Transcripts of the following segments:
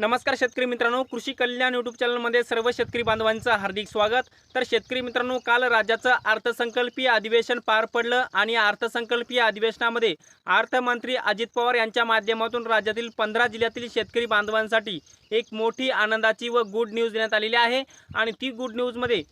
नमस्कार शेतकरी मित्रांनो कृषी कल्याण यूट्यूब चॅनलमध्ये सर्व शेतकरी बांधवांचं हार्दिक स्वागत. तर शेतकरी मित्रांनो काल राज्याचं अर्थसंकल्पीय अधिवेशन पार पडलं आणि अर्थसंकल्पीय अधिवेशनामध्ये अर्थमंत्री अजित पवार यांच्या माध्यमातून राज्यातील पंधरा जिल्ह्यातील शेतकरी बांधवांसाठी एक मोठी आनंदाची व गुड न्यूज देण्यात आलेली आहे. आणि ती गुड न्यूजमध्ये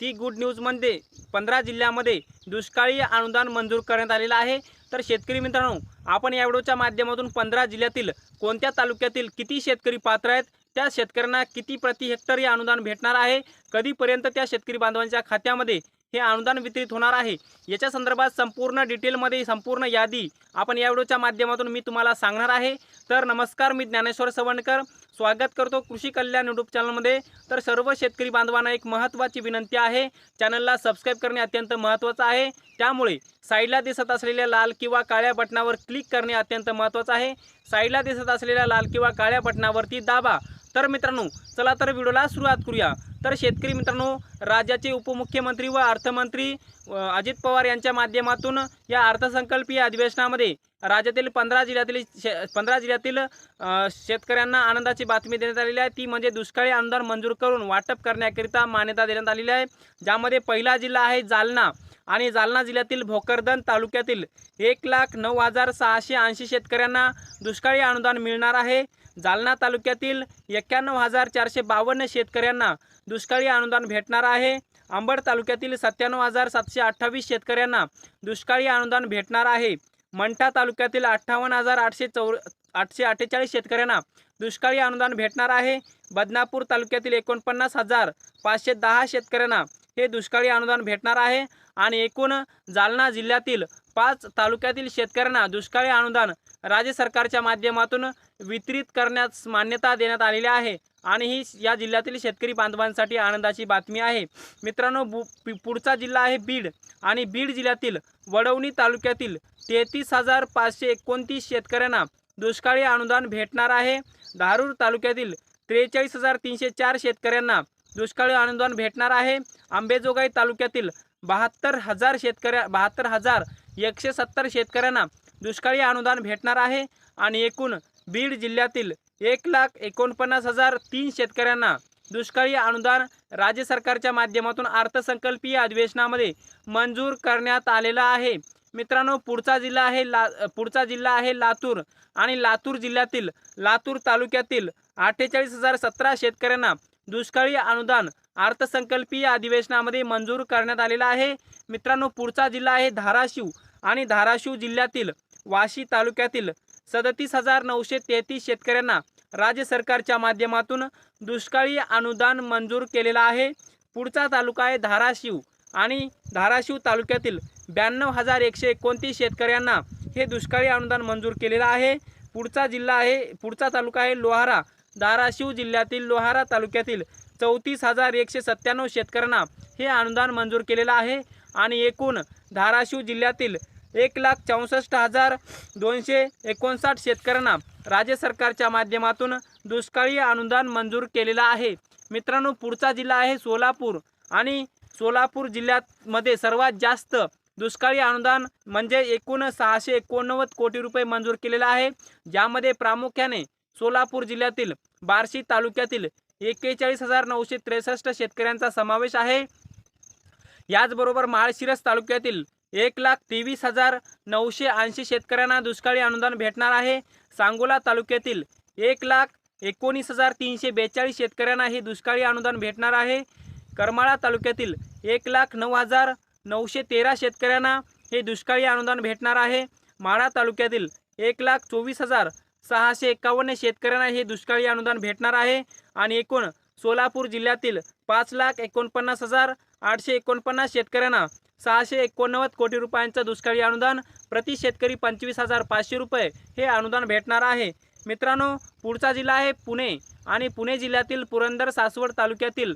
ती गुड न्यूजमध्ये पंधरा जिल्ह्यामध्ये दुष्काळी अनुदान मंजूर करण्यात आलेलं आहे. तर शेतकरी मित्रांनो आपण या व्हिडिओच्या माध्यमातून पंधरा जिल्ह्यातील कोणत्या तालुक्यातील किती शेतकरी पात्र आहेत त्या शेतकऱ्यांना किती प्रति हेक्टर हे अनुदान भेटणार आहे कधीपर्यंत त्या शेतकरी बांधवांच्या खात्यामध्ये हे अनुदान वितरित होणार आहे याच्या संदर्भात संपूर्ण डिटेलमध्ये संपूर्ण यादी आपण या व्हिडिओच्या माध्यमातून मी तुम्हाला सांगणार आहे. तर नमस्कार मी ज्ञानेश्वर सवणकर स्वागत करतो कृषी कल्याण यूट्यूब चॅनलमध्ये तर सर्व शेतकरी बांधवांना एक महत्त्वाची विनंती आहे. चॅनलला सबस्क्राईब करणे अत्यंत महत्त्वाचं आहे. त्यामुळे साईडला दिसत असलेल्या लाल किंवा काळ्या बटनावर क्लिक करणे अत्यंत महत्त्वाचं आहे. साईडला दिसत असलेल्या लाल किंवा काळ्या बटनावरती दाबा. तर मित्रांनो चला तर व्हिडिओला सुरुवात करूया. तर शेतकरी मित्रांनो राज्याचे उपमुख्यमंत्री व अर्थमंत्री अजित पवार यांच्या माध्यमातून या अर्थसंकल्पीय अधिवेशनामध्ये राज्यातील पंधरा जिल्ह्यातील शे पंधरा जिल्ह्यातील शेतकऱ्यांना आनंदाची बातमी देण्यात आलेली आहे. ती म्हणजे दुष्काळी अनुदान मंजूर करून वाटप करण्याकरिता मान्यता देण्यात आलेली आहे. ज्यामध्ये पहिला जिल्हा आहे जालना आणि जालना जिल्ह्यातील भोकरदन तालुक्यातील एक लाख नऊ हजार सहाशे ऐंशी शेतकऱ्यांना दुष्काळी अनुदान मिळणार आहे. जालना तालुक्यातील एक्क्याण्णव हजार चारशे बावन्न शेतकऱ्यांना दुष्काळी अनुदान भेटणार आहे. अंबड तालुक्यातील सत्त्याण्णव हजार सातशे अठ्ठावीस शेतकऱ्यांना दुष्काळी अनुदान भेटणार आहे. मंठा तालुक्यातील अठ्ठावन्न हजार आठशे चौ आठशे अठ्ठेचाळीस शेतकऱ्यांना दुष्काळी अनुदान भेटणार आहे. बदनापूर तालुक्यातील एकोणपन्नास हजार पाचशे दहा शेतकऱ्यांना हे दुष्काळी अनुदान भेटणार आहे. आणि एकूण जालना जिल्ह्यातील पाच तालुक्यातील शेतकऱ्यांना दुष्काळी अनुदान राज्य सरकारच्या माध्यमातून वितरित करण्यास मान्यता देण्यात आलेली आहे. आणि ही या जिल्ह्यातील शेतकरी बांधवांसाठी आनंदाची बातमी आहे. मित्रांनो बु पुढचा जिल्हा आहे बीड. आणि बीड जिल्ह्यातील वडवणी तालुक्यातील तेहतीस हजार पाचशे एकोणतीस शेतकऱ्यांना दुष्काळी अनुदान भेटणार आहे. धारूर तालुक्यातील त्रेचाळीस हजार तीनशे चार शेतकऱ्यांना दुष्काळी अनुदान भेटणार आहे. आंबेजोगाई तालुक्यातील बहात्तर हजार शेतकऱ्या बहात्तर हजार एकशे सत्तर शेतकऱ्यांना दुष्काळी अनुदान भेटणार आहे आणि एकूण बीड जिल्ह्यातील एक लाख एकोणपन्नास हजार तीन शेतकऱ्यांना दुष्काळी अनुदान राज्य सरकारच्या माध्यमातून अर्थसंकल्पीय अधिवेशनामध्ये मंजूर करण्यात आलेला आहे. मित्रांनो पुढचा जिल्हा आहे ला पुढचा जिल्हा आहे लातूर आणि लातूर जिल्ह्यातील लातूर तालुक्यातील अठ्ठेचाळीस हजार सतरा शेतकऱ्यांना दुष्काळी अनुदान अर्थसंकल्पीय अधिवेशनामध्ये मंजूर करण्यात आलेला आहे. मित्रांनो पुढचा जिल्हा आहे धाराशिव आणि धाराशिव जिल्ह्यातील वाशी तालुक्यातील सदतीस हजार नऊशे तेहतीस शेतकऱ्यांना राज्य सरकारच्या माध्यमातून दुष्काळी अनुदान मंजूर केलेला आहे. पुढचा तालुका आहे धाराशिव आणि धाराशिव तालुक्यातील ब्याण्णव हजार एकशे एकोणतीस शेतकऱ्यांना हे दुष्काळी अनुदान मंजूर केलेलं आहे. पुढचा जिल्हा आहे पुढचा तालुका आहे लोहारा. धाराशिव जिल्ह्यातील लोहारा तालुक्यातील चौतीस हजार एकशे सत्त्याण्णव शेतकऱ्यांना हे अनुदान मंजूर केलेलं आहे. आणि एकूण धाराशिव जिल्ह्यातील एक लाख चौसष्ट हजार दोनशे एकोणसाठ शेतकऱ्यांना राज्य सरकारच्या माध्यमातून दुष्काळी अनुदान मंजूर केलेला आहे. मित्रांनो पुढचा जिल्हा आहे सोलापूर आणि सोलापूर जिल्ह्यामध्ये सर्वात जास्त दुष्काळी अनुदान म्हणजे एकूण सहाशे एकोणनव्वद कोटी रुपये मंजूर केलेला आहे. ज्यामध्ये प्रामुख्याने सोलापूर जिल्ह्यातील बार्शी तालुक्यातील एक्केचाळीस हजार नऊशे त्रेसष्ट शेतकऱ्यांचा समावेश आहे. याचबरोबर माळशिरस तालुक्यातील एक लाख तेवीस हजार नऊशे ऐंशी शेतकऱ्यांना दुष्काळी अनुदान भेटणार आहे. सांगोला तालुक्यातील एक लाख एकोणीस हजार तीनशे बेचाळीस शेतकऱ्यांना हे दुष्काळी अनुदान भेटणार आहे. करमाळा तालुक्यातील एक लाख नऊ हजार नऊशे तेरा शेतकऱ्यांना हे दुष्काळी अनुदान भेटणार आहे. माळा तालुक्यातील एक लाख चोवीस हजार सहाशे एकावन्न शेतकऱ्यांना हे दुष्काळी अनुदान भेटणार आहे. आणि एकूण सोलापूर जिल्ह्यातील पाच लाख एकोणपन्नास हजार आठशे एकोणपन्नास शेतकऱ्यांना सहाशे एकोणनव्वद कोटी रुपयांचं दुष्काळी अनुदान प्रति शेतकरी पंचवीस हजार पाचशे रुपये हे अनुदान भेटणार आहे. मित्रांनो पुढचा जिल्हा आहे पुणे आणि पुणे जिल्ह्यातील पुरंदर सासवड तालुक्यातील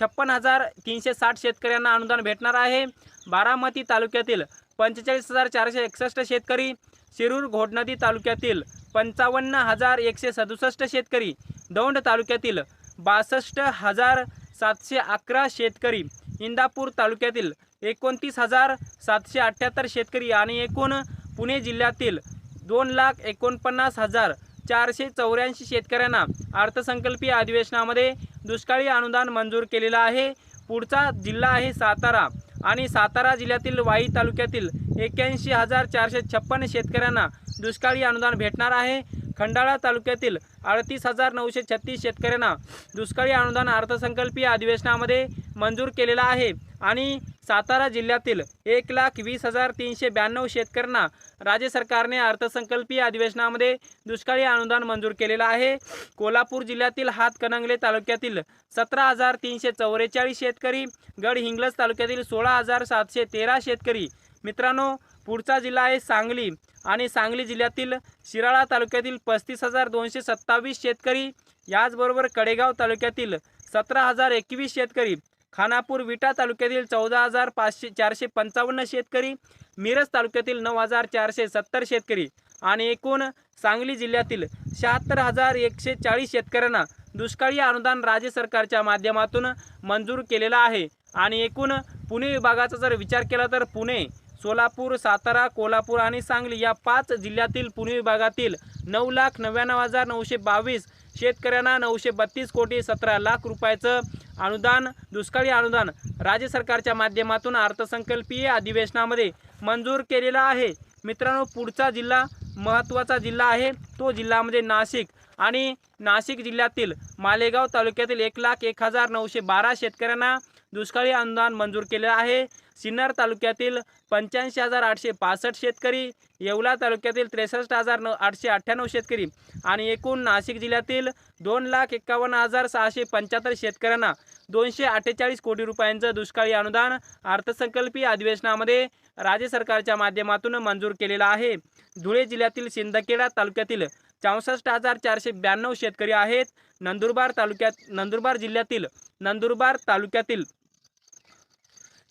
छप्पन हजार तीनशे साठ शेतकऱ्यांना अनुदान भेटणार आहे. बारामती तालुक्यातील पंचेचाळीस हजार चारशे एकसष्ट शेतकरी शिरूर घोडनदी तालुक्यातील पंचावन्न हजार एकशे सदुसष्ट शेतकरी दौंड तालुक्यातील बासष्ट हजार सातशे अकरा शेतकरी इंदापूर तालुक्यातील एकोणतीस हजार सातशे अठ्ठ्याहत्तर शेतकरी आणि एकूण पुणे जिल्ह्यातील दोन लाख एकोणपन्नास हजार चारशे चौऱ्याऐंशी शेतकऱ्यांना अर्थसंकल्पीय अधिवेशनामध्ये दुष्काळी अनुदान मंजूर केलेलं आहे. पुढचा जिल्हा आहे सातारा आणि सातारा जिल्ह्यातील वाई तालुक्यातील एक्क्याऐंशी हजार चारशे छप्पन्न शेतकऱ्यांना दुष्काळी अनुदान भेटणार आहे. खंडाळा तालुक्यातील अडतीस हजार नऊशे छत्तीस शेतकऱ्यांना दुष्काळी अनुदान अर्थसंकल्पीय अधिवेशनामध्ये मंजूर केलेलं आहे आणि सातारा जिल्ह्यातील एक लाख वीस हजार तीनशे ब्याण्णव शेतकऱ्यांना राज्य सरकारने अर्थसंकल्पीय अधिवेशनामध्ये दुष्काळी अनुदान मंजूर केलेलं आहे. कोल्हापूर जिल्ह्यातील हातकणंगले तालुक्यातील सतरा हजार तीनशे चौवेचाळीस शेतकरी गडहिंग्लज तालुक्यातील सोळा हजार सातशे तेरा शेतकरी. मित्रांनो पुढचा जिल्हा आहे सांगली आणि सांगली जिल्ह्यातील शिराळा तालुक्यातील पस्तीस हजार दोनशे सत्तावीस शेतकरी याचबरोबर कडेगाव तालुक्यातील सतरा हजार एकवीस शेतकरी. खानापूर विटा तालुक्यातील चौदा हजार पाचशे चारशे पंचावन्न शेतकरी मिरज तालुक्यातील नऊ हजार चारशे सत्तर शेतकरी आणि एकूण सांगली जिल्ह्यातील शहात्तर हजार एकशे चाळीस शेतकऱ्यांना दुष्काळी अनुदान राज्य सरकारच्या माध्यमातून मंजूर केलेलं आहे. आणि एकूण पुणे विभागाचा जर विचार केला तर पुणे सोलापूर सातारा कोल्हापूर आणि सांगली या पाच जिल्ह्यातील पुणे विभागातील नऊ लाख नव्याण्णव हजार नऊशे बावीस शेतकऱ्यांना नऊशे बत्तीस कोटी सतरा लाख रुपयाचं अनुदान दुष्काळी अनुदान राज्य सरकारच्या माध्यमातून अर्थसंकल्पीय अधिवेशनामध्ये मंजूर केलेला आहे. मित्रांनो पुढचा जिल्हा महत्त्वाचा जिल्हा आहे. तो जिल्हा म्हणजे नाशिक आणि नाशिक जिल्ह्यातील मालेगाव तालुक्यातील एक लाख एक हजार नऊशे बारा शेतकऱ्यांना दुष्काळी अनुदान मंजूर केलेलं आहे. सिन्नर तालुक्यातील पंच्याऐंशी हजार आठशे पासष्ट शेतकरी येवला तालुक्यातील त्रेसष्ट हजार न आठशे अठ्ठ्याण्णव शेतकरी आणि एकूण नाशिक जिल्ह्यातील दोन लाख एकावन्न हजार सहाशे पंच्याहत्तर शेतकऱ्यांना दोनशे अठ्ठेचाळीस कोटी रुपयांचं दुष्काळी अनुदान अर्थसंकल्पीय अधिवेशनामध्ये राज्य सरकारच्या माध्यमातून मंजूर केलेलं आहे. धुळे जिल्ह्यातील सिंदखेडा तालुक्यातील चौसष्ट हजार चारशे ब्याण्णव शेतकरी आहेत. नंदुरबार तालुक्यात नंदुरबार जिल्ह्यातील नंदुरबार तालुक्यातील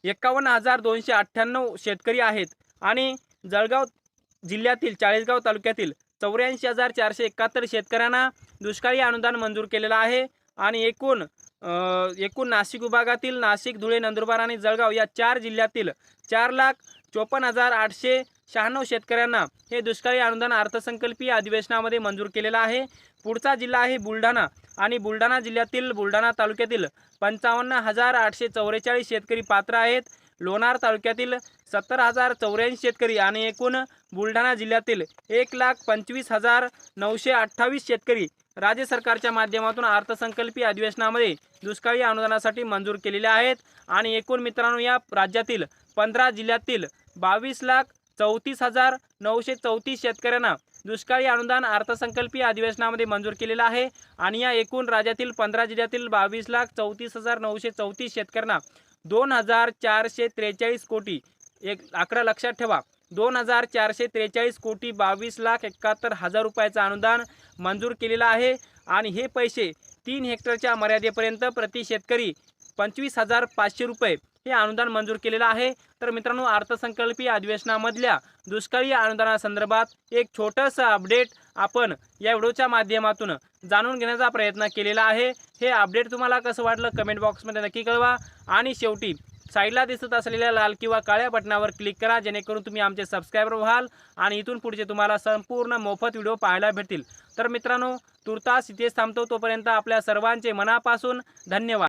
एकावन्न हजार दोनशे अठ्ठ्याण्णव शेतकरी आहेत आणि जळगाव जिल्ह्यातील चाळीसगाव तालुक्यातील चौऱ्याऐंशी हजार चारशे एकाहत्तर शेतकऱ्यांना दुष्काळी अनुदान मंजूर केलेलं आहे. आणि एकूण एकूण नाशिक विभागातील नाशिक धुळे नंदुरबार आणि जळगाव या चार जिल्ह्यातील चार लाख चोपन्न हजार आठशे शहाण्णव शेतकऱ्यांना हे दुष्काळी अनुदान अर्थसंकल्पीय अधिवेशनामध्ये मंजूर केलेलं आहे. पुढचा जिल्हा आहे बुलढाणा आणि बुलढाणा जिल्ह्यातील बुलढाणा तालुक्यातील पंचावन्न हजार आठशे चौवेचाळीस शेतकरी पात्र आहेत. लोणार तालुक्यातील सत्तर हजार चौऱ्याऐंशी शेतकरी आणि एकूण बुलढाणा जिल्ह्यातील एक लाख पंचवीस हजार नऊशे अठ्ठावीस शेतकरी राज्य सरकारच्या माध्यमातून अर्थसंकल्पीय अधिवेशनामध्ये दुष्काळी अनुदानासाठी मंजूर केलेले आहेत. आणि एकूण मित्रांनो या राज्यातील पंधरा जिल्ह्यातील बावीस लाख चौतीस हजार नऊशे चौतीस शेतकऱ्यांना दुष्काळी अनुदान अर्थसंकल्पीय अधिवेशनामध्ये मंजूर केलेलं आहे. आणि या एकूण राज्यातील पंधरा जिल्ह्यातील बावीस लाख चौतीस हजार नऊशे चौतीस शेतकऱ्यांना दोन हजार चारशे त्रेचाळीस कोटी एक आकडा लक्षात ठेवा. दोन हजार चारशे त्रेचाळीस कोटी बावीस लाख एकाहत्तर हजार रुपयाचं अनुदान मंजूर केलेलं आहे. आणि हे पैसे तीन हेक्टरच्या मर्यादेपर्यंत प्रति शेतकरी पंचवीस हजार पाचशे रुपये हे अनुदान मंजूर केलेलं आहे. तर मित्रांनो अर्थसंकल्पीय अधिवेशनामधल्या दुष्काळी अनुदानासंदर्भात एक छोटंसं अपडेट आपण या व्हिडिओच्या माध्यमातून जाणून घेण्याचा प्रयत्न केलेला आहे. हे अपडेट तुम्हाला कसं वाटलं कमेंट बॉक्समध्ये नक्की कळवा. आणि शेवटी साईडला दिसत असलेल्या लाल किंवा काळ्या बटनावर क्लिक करा जेणेकरून तुम्ही आमचे सबस्क्रायबर व्हाल आणि इथून पुढचे तुम्हाला संपूर्ण मोफत व्हिडिओ पाहायला भेटतील. तर मित्रांनो तुर्तास इथेच थांबतो. तोपर्यंत आपल्या सर्वांचे मनापासून धन्यवाद.